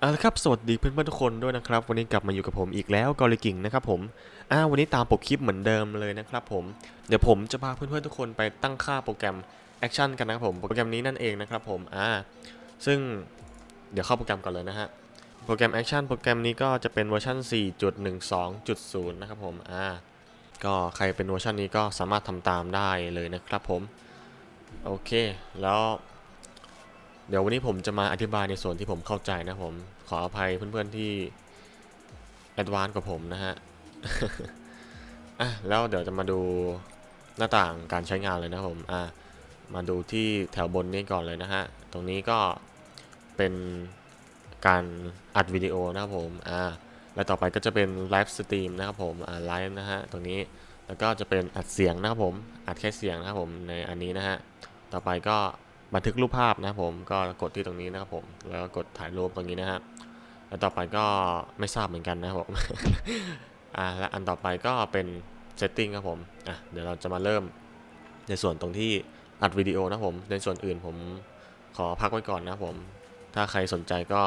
เอาละครับสวัสดีเพื่อนๆทุกคนด้วยนะครับ วันนี้กลับมาอยู่กับผมอีกแล้วกอลิกิ่งนะครับผมอ่าวันนี้ตามปกคลิปเหมือนเดิมเลยนะครับผมเดี๋ยวผมจะพาเพื่อนๆทุกคนไปตั้งค่าโปรแกรมแอคชั่นกันนะครับผมโปรแกรมนี้นั่นเองนะครับผมอ่าซึ่งเดี๋ยวเข้าโปรแกรมก่อนเลยนะฮะโปรแกรมแอคชั่นโปรแกรมนี้ก็จะเป็นเวอร์ชัน4.12.0 นะครับผมอ่าก็ใครเป็นเวอร์ชันนี้ก็สามารถทำตามได้เลยนะครับผมโอเค แล้ว เดี๋ยววันนี้ผมจะมาอธิบายในส่วนที่ผมเข้าใจนะผม ขออภัยเพื่อนๆที่แอดวานกว่าผมนะฮะอะแล้วเดี๋ยวจะมาดูหน้าต่างการใช้งานเลยนะผมอะมาดูที่แถวบนนี้ก่อนเลยนะฮะ ตรงนี้ก็เป็นการอัดวิดีโอนะครับผมอ่าแล้วต่อไปก็จะเป็นไลฟ์สตรีมนะครับผมอ่าไลฟ์นะฮะตรงนี้แล้วก็จะเป็นอัดเสียงนะครับผมอัดแค่เสียงนะครับผมในอันนี้นะฮะต่อไปก็ บันทึกรูปภาพนะครับผมก็กดที่ตรงนี้นะครับผมแล้วกดถ่ายรูปตรงนี้นะฮะแล้วต่อไปก็ไม่ทราบเหมือนกันนะครับผมอ่าและอันต่อไปก็เป็น setting ครับผมอะเดี๋ยวเราจะมาเริ่มในส่วนตรงที่อัดวิดีโอนะผมในส่วนอื่นผมขอพักไว้ก่อนนะผมถ้าใครสนใจก็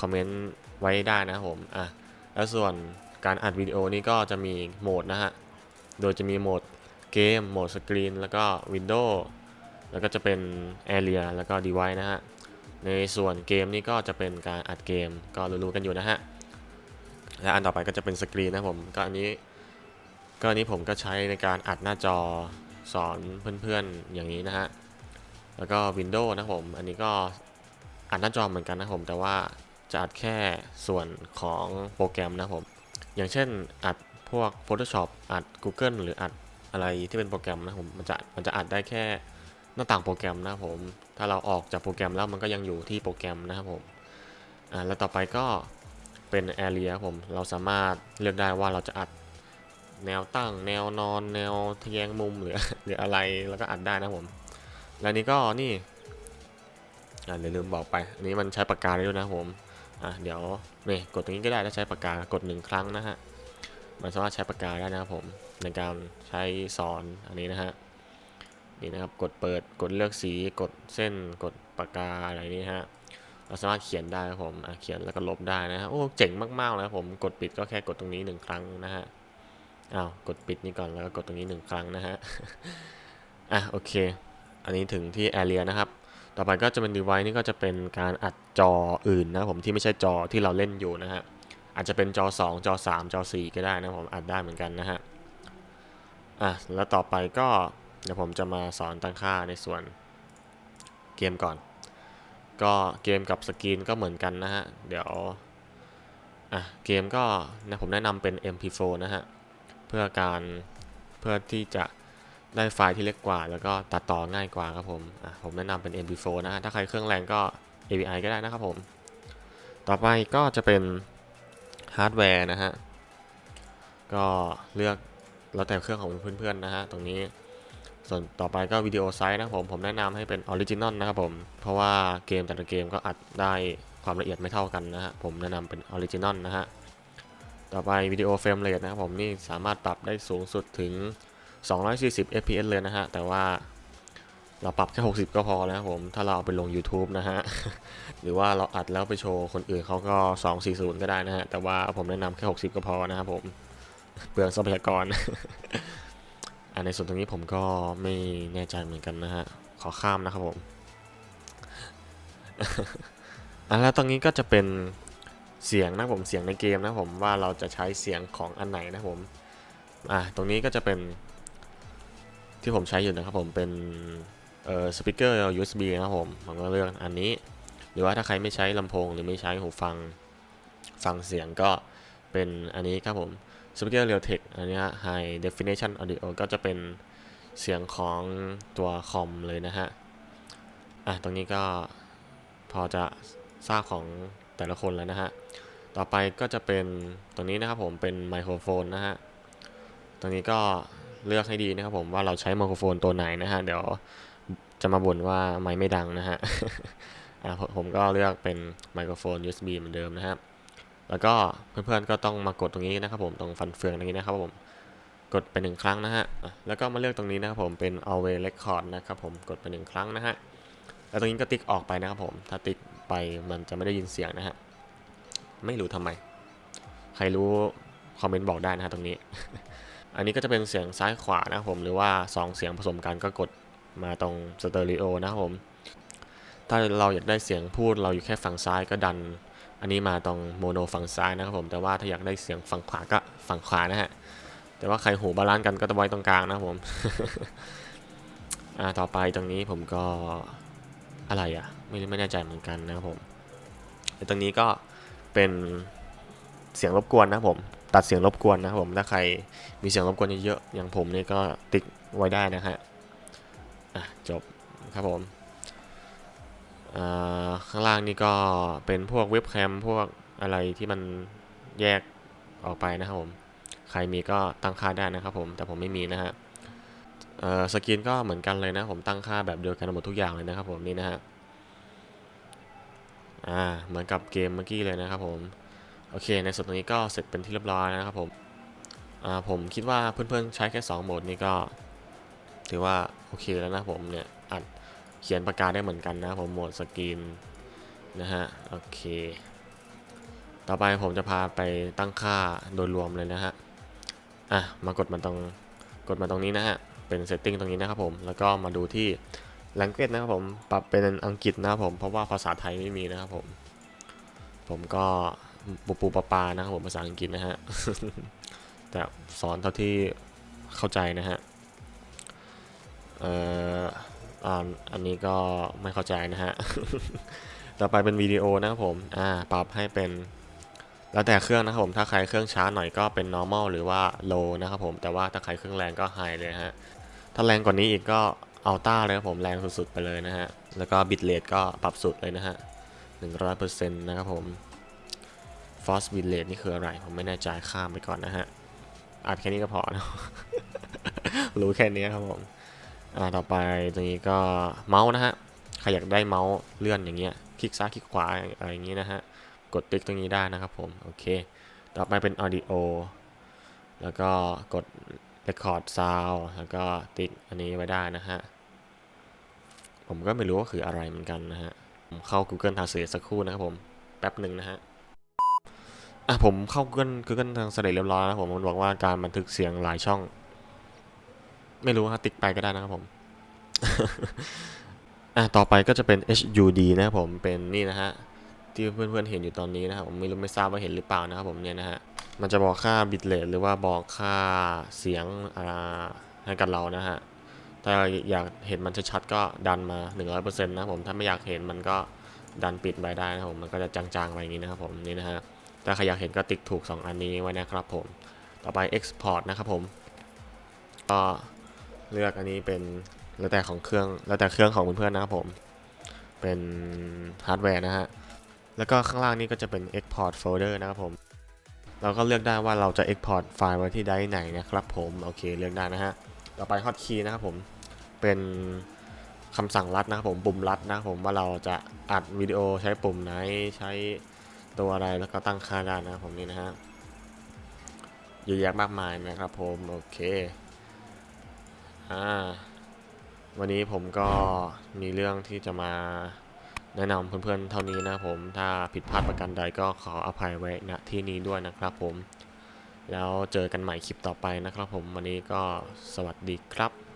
คอมเมนต์ไว้ได้นะผมอะแล้วส่วนการอัดวิดีโอนี้ก็จะมีโหมดนะฮะโดยจะมีโหมดเกมโหมดสกรีนแล้วก็วินโดว์ แล้วก็จะเป็น Area แล้วก็ Device นะฮะ ในส่วนเกมนี้ก็จะเป็นการอัดเกมก็รู้ๆกันอยู่นะฮะ และอันต่อไปก็จะเป็นสกรีนนะผมก็อันนี้ก็อันนี้ผมก็ใช้ในการอัดหน้าจอสอนเพื่อนๆอย่างนี้นะฮะ แล้วก็ Windows นะผม อันนี้ก็อัดหน้าจอเหมือนกันนะผมแต่ว่าจะอัดแค่ส่วนของโปรแกรมนะผม อย่างเช่นอัดพวก Photoshop อัด Google หรืออัดอะไรที่เป็นโปรแกรมนะผมมันจะมันจะอัดได้แค่ หน้าต่างโปรแกรมนะครับผม ถ้าเราออกจากโปรแกรมแล้วมันก็ยังอยู่ที่โปรแกรมนะครับผม อ่า แล้วต่อไปก็เป็น Area ครับผม เราสามารถเลือกได้ว่าเราจะอัดแนวตั้ง แนวนอน แนวทะแยงมุมหรือหรืออะไร แล้วก็อัดได้นะผม แล้วนี้ก็นี่ อ่าเดี๋ยวลืมบอกไป อันนี้มันใช้ปากกาได้ด้วยนะผม อะเดี๋ยวนี่กดตรงนี้ก็ได้ถ้าใช้ปากกากดหนึ่งครั้งนะฮะ มันสามารถใช้ปากกาได้นะครับผมในการใช้สอนอันนี้นะฮะ นี่นะครับ กดเปิด กดเลือกสี กดเส้น กดปากกาอะไรนี้ฮะ เราสามารถเขียนได้ครับผมเขียนแล้วก็ลบได้นะฮะโอ้ เจ๋งมากๆเลยครับผม กดปิดก็แค่กดตรงนี้หนึ่งครั้งนะฮะ อ้าว กดปิดนี่ก่อนแล้วก็กดตรงนี้หนึ่งครั้งนะฮะ อะ โอเค อันนี้ถึงที่ Area นะครับ ต่อไปก็จะเป็น device นี่ก็จะเป็นการอัดจออื่นนะผมที่ไม่ใช่จอที่เราเล่นอยู่นะฮะ อาจจะเป็นจอ 2 จอ 3 จอ 4 ก็ได้นะผมอัดได้เหมือนกันนะฮะ อะ แล้วต่อไปก็ เดี๋ยวผมจะมาสอนตั้งค่าในส่วนเกมก่อน ก็เกมกับสกรีนก็เหมือนกันนะฮะ เดี๋ยวอะเกมก็นะผมแนะนำเป็น MP4 นะฮะ เพื่อการเพื่อที่จะได้ไฟล์ที่เล็กกว่า แล้วก็ตัดต่อง่ายกว่าครับผมอะผมแนะนำเป็น MP4 นะฮะ ถ้าใครเครื่องแรงก็ AVI ก็ได้นะครับผม ต่อไปก็จะเป็นฮาร์ดแวร์นะฮะ ก็เลือกแล้วแต่เครื่องของเพื่อนๆนะฮะ ตรงนี้ ส่วนต่อไปก็วิดีโอไซส์นะผมผมแนะนำให้เป็นออริจินอลนะครับผม เพราะว่าเกมแต่ละเกมก็อัดได้ความละเอียดไม่เท่ากันนะฮะผมแนะนำเป็นออริจินอลนะฮะต่อไปวิดีโอเฟรมเรทนะครับผมนี่สามารถปรับได้สูงสุดถึง 240 fps เลยนะฮะ แต่ว่าเราปรับแค่ 60 ก็พอนะครับผม ถ้าเราเอาไปลง YouTube นะฮะ หรือว่าเราอัดแล้วไปโชว์คนอื่นเขาก็ 240 ก็ได้นะฮะ แต่ว่าผมแนะนำแค่ 60 ก็พอนะครับผม เปลืองทรัพยากร ในส่วนตรงนี้ผมก็ไม่แน่ใจเหมือนกันนะฮะ ขอข้ามนะครับผมอันแล้วตรงนี้ก็จะเป็นเสียงนะผมเสียงในเกมนะผมว่าเราจะใช้เสียงของอันไหนนะผมอะตรงนี้ก็จะเป็นที่ผมใช้อยู่นะครับผมเป็นเอ่อสปีกเกอร์ USB นะครับผมผมก็เลือกอันนี้ หรือว่าถ้าใครไม่ใช้ลำโพงหรือไม่ใช้หูฟังฟังเสียงก็เป็นอันนี้ครับผม Speaker Realtek อันนี้ High Definition Audio ก็จะเป็นเสียงของตัวคอมเลยนะฮะ อะ ตรงนี้ก็พอจะทราบของแต่ละคนแล้วนะฮะ ต่อไปก็จะเป็นตรงนี้นะครับผมเป็นไมโครโฟนนะฮะ ตรงนี้ก็เลือกให้ดีนะครับผมว่าเราใช้ไมโครโฟนตัวไหนนะฮะ เดี๋ยวจะมาบ่นว่าไมค์ไม่ดังนะฮะอะผมก็เลือกเป็นไมโครโฟน USB เหมือนเดิมนะฮะ แล้วก็เพื่อนๆก็ต้องมากดตรงนี้นะครับผมตรงฟันเฟืองตรงนี้นะครับผมกดไปหนึ่งครั้งนะฮะแล้วก็มาเลือกตรงนี้นะครับผมเป็น always record นะครับผมกดไปหนึ่งครั้งนะฮะแล้วตรงนี้ก็ติ๊กออกไปนะครับผมถ้าติ๊กไปมันจะไม่ได้ยินเสียงนะฮะไม่รู้ทำไม ใครรู้คอมเมนต์บอกได้นะฮะตรงนี้ อันนี้ก็จะเป็นเสียงซ้ายขวานะครับผมหรือว่า 2 เสียงผสมกันก็กดมาตรงสเตอริโอนะครับผมถ้าเราอยากได้เสียงพูดเราอยู่แค่ฝั่งซ้ายก็ดัน อันนี้มาตรงโมโนฝั่งซ้ายนะครับผม แต่ว่าถ้าอยากได้เสียงฝั่งขวาก็ฝั่งขวานะฮะ แต่ว่าใครหูบาลานซ์กันก็จะไว้ตรงกลางนะผม อ่าต่อไปตรงนี้ผมก็อะไรอะ ไม่ไม่แน่ใจเหมือนกันนะครับผมแต่ตรงนี้ก็เป็นเสียงรบกวนนะผม ตัดเสียงรบกวนนะครับผม ถ้าใครมีเสียงรบกวนเยอะๆอย่างผมนี่ก็ติ๊กไว้ได้นะฮะ อะจบครับผม ข้างล่างนี่ก็เป็นพวกเว็บแคมพวกอะไรที่มันแยกออกไปนะครับผม ใครมีก็ตั้งค่าได้นะครับผมแต่ผมไม่มีนะฮะสกรีนก็เหมือนกันเลยนะผมตั้งค่าแบบเดียวกันหมดทุกอย่างเลยนะครับผมนี่นะฮะอ่าเหมือนกับเกมเมื่อกี้เลยนะครับผมโอเค ในส่วนตรงนี้ก็เสร็จเป็นที่เรียบร้อยนะครับผมอ่าผมคิดว่าเพื่อนๆใช้แค่ 2 โหมดนี้ก็ ถือว่าโอเคแล้วนะผมเนี่ยอัด เขียนปากกาได้เหมือนกันนะผมโหมดสกรีนนะฮะโอเค ต่อไปผมจะพาไปตั้งค่าโดยรวมเลยนะฮะอะมากดมาตรงกดมาตรงนี้นะฮะเป็น setting ตรงนี้นะครับผมแล้วก็มาดูที่ language นะครับผมปรับเป็นอังกฤษนะครับผมเพราะว่าภาษาไทยไม่มีนะครับผมผมก็ปูปูปาปานะครับผมภาษาอังกฤษนะฮะแต่สอนเท่าที่เข้าใจนะฮะเอ่อันอันนี้ก็ไม่เข้าใจนะฮะ ต่อไปเป็นวิดีโอนะครับผม อ่า ปรับให้เป็น แล้วแต่เครื่องนะครับผม ถ้าใครเครื่องช้าหน่อยก็เป็น normal หรือว่า low นะครับผม แต่ว่าถ้าใครเครื่องแรงก็ high เลยฮะ ถ้าแรงกว่านี้อีกก็ ultra เลยครับผม แรงสุดๆไปเลยนะฮะ แล้วก็ bit rate ก็ปรับสุดเลยนะฮะ100%นะครับผม force bit rate นี่คืออะไร ผมไม่แน่ใจข้ามไปก่อนนะฮะอัดแค่นี้ก็พอนะรู้แค่นี้ครับผม อ่าต่อไปตรงนี้ก็เมาส์นะฮะใครอยากได้เมาส์เลื่อนอย่างเงี้ยคลิกซ้ายคลิกขวาอะไรอย่างงี้นะฮะกดติ๊กตรงนี้ได้นะครับผมโอเค ต่อไปเป็น audio แล้วก็กด record sound แล้วก็ติ๊กอันนี้ไว้ได้นะฮะผมก็ไม่รู้ว่าคืออะไรเหมือนกันนะฮะผมเข้า Google Translate สักครู่นะครับผมแป๊บหนึ่งนะฮะอะผมเข้า Google Google Translate เรียบร้อยแล้วผมมันบอกว่าการบันทึกเสียงหลายช่อง ไม่รู้ฮะติ๊กไปก็ได้นะครับผมอะต่อไปก็จะเป็น HUD นะครับผมเป็นนี่นะฮะที่เพื่อนๆเห็นอยู่ตอนนี้นะครับผมไม่รู้ไม่ทราบว่าเห็นหรือเปล่านะครับผมเนี่ยนะฮะมันจะบอกค่าบิตเรทหรือว่าบอกค่าเสียงอ่าให้กับเรานะฮะถ้าอยากเห็นมันชัดๆก็ดันมา 100%นะครับผมถ้าไม่อยากเห็นมันก็ดันปิดไปได้นะครับผมมันก็จะจางๆไปอย่างนี้นะครับผมนี่นะฮะถ้าใครอยากเห็นก็ติ๊กถูก 2 อันนี้ไว้นะครับผมต่อไป Export นะครับผมก็ เลือกอันนี้เป็นแล้วแต่ของเครื่องแล้วแต่เครื่องของเพื่อนๆนะครับผม เป็นฮาร์ดแวร์นะฮะ แล้วก็ข้างล่างนี้ก็จะเป็น export folder นะครับผม เราก็เลือกได้ว่าเราจะ export ไฟล์ไว้ที่ไดร์ไหนนะครับผม โอเคเลือกได้นะฮะ ต่อไป hotkey นะครับผม เป็นคำสั่งลัดนะครับผม ปุ่มลัดนะครับผมว่าเราจะอัดวิดีโอใช้ปุ่มไหนใช้ตัวอะไรแล้วก็ตั้งค่าได้นะครับผมนี่นะฮะเยอะแยะมากมายนะครับผม โอเค อ่าวันนี้ผมก็มีเรื่องที่จะมาแนะนำเพื่อนๆเท่านี้นะผม ถ้าผิดพลาดประการใดก็ขออภัยไว้ณที่นี้ด้วยนะครับผม แล้วเจอกันใหม่คลิปต่อไปนะครับผม วันนี้ก็สวัสดีครับ